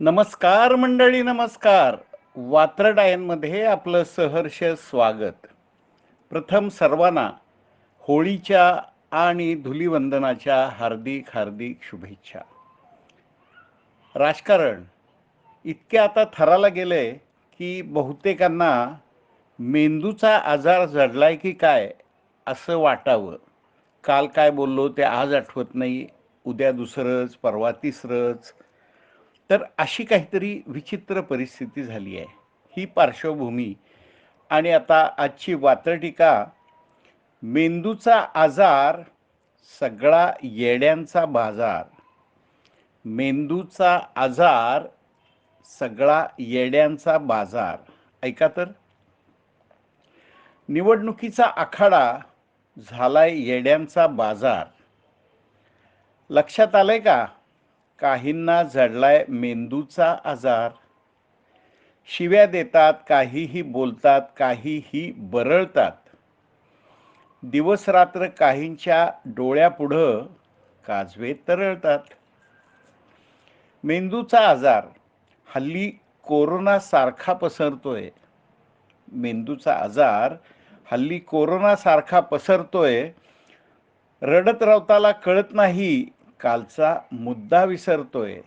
नमस्कार मंडळी नमस्कार. वात्रडायनमध्ये आपलं सहर्ष स्वागत. प्रथम सर्वांना होळीच्या आणि धुलिवंदनाच्या हार्दिक हार्दिक शुभेच्छा. राजकारण इतके आता थराला गेलंय की बहुतेकांना मेंदूचा आजार जडलाय की काय असं वाटावं. काल काय बोललो ते आज आठवत नाही. उद्या दुसरंच परवा तिसरंच. तर अशी काहीतरी विचित्र परिस्थिती झाली आहे. ही पार्श्वभूमी आणि आता आजची वात्रटीका मेंदूचा आजार सगळा येड्यांचा बाजार. मेंदूचा आजार सगळा येड्यांचा बाजार. ऐका तर. निवडणुकीचा आखाडा झालाय येड्यांचा बाजार. लक्षात आलंय का? काहींना झडलाय मेंदूचा आजार. शिव्या देतात काहीही बोलतात काहीही बरळतात. दिवस रात्र काहींच्या डोळ्यापुढं काजवे तरळतात. मेंदूचा आजार. हल्ली कोरोनासारखा पसरतोय. मेंदूचा आजार. हल्ली कोरोनासारखा पसरतोय. रडत रवताला कळत नाही कालचा मुद्दा विसरतोय.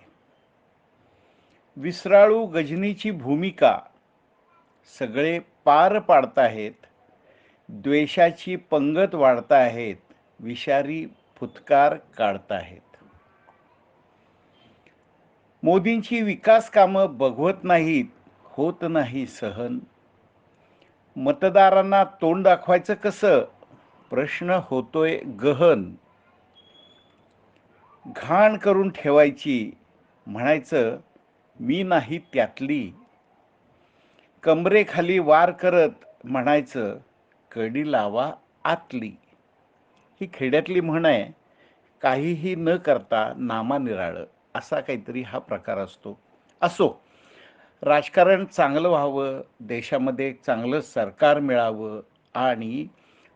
विसराळू गजनीची भूमिका सगळे पार पाडताहेत. द्वेषाची पंगत वाढताहेत. विषारी फुतकार काढताहेत. मोदींची विकास कामं बघवत नाहीत होत नाही सहन. मतदारांना तोंड दाखवायचं कसं? प्रश्न होतोय गहन. घाण करून ठेवायची म्हणायचं मी नाही त्यातली. कमरेखाली वार करत म्हणायचं कडी लावा आतली. ही खेड्यातली म्हण आहे. काहीही न करता नामा निराळं असा काहीतरी हा प्रकार असतो. असो राजकारण चांगलं व्हावं देशामध्ये एक चांगलं सरकार मिळावं आणि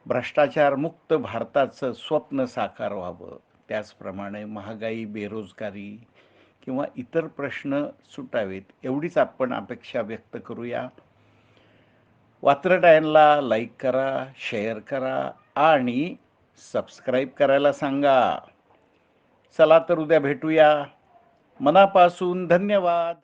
भ्रष्टाचारमुक्त भारताचं स्वप्न साकार व्हावं. त्याचप्रमाणे महागाई बेरोजगारी किंवा इतर प्रश्न सुटावेत एवढीच आपण अपेक्षा व्यक्त करूया. वात्रडायनला लाईक करा शेअर करा आणि सबस्क्राईब करायला सांगा. चला तर उद्या भेटूया. मनापासून धन्यवाद.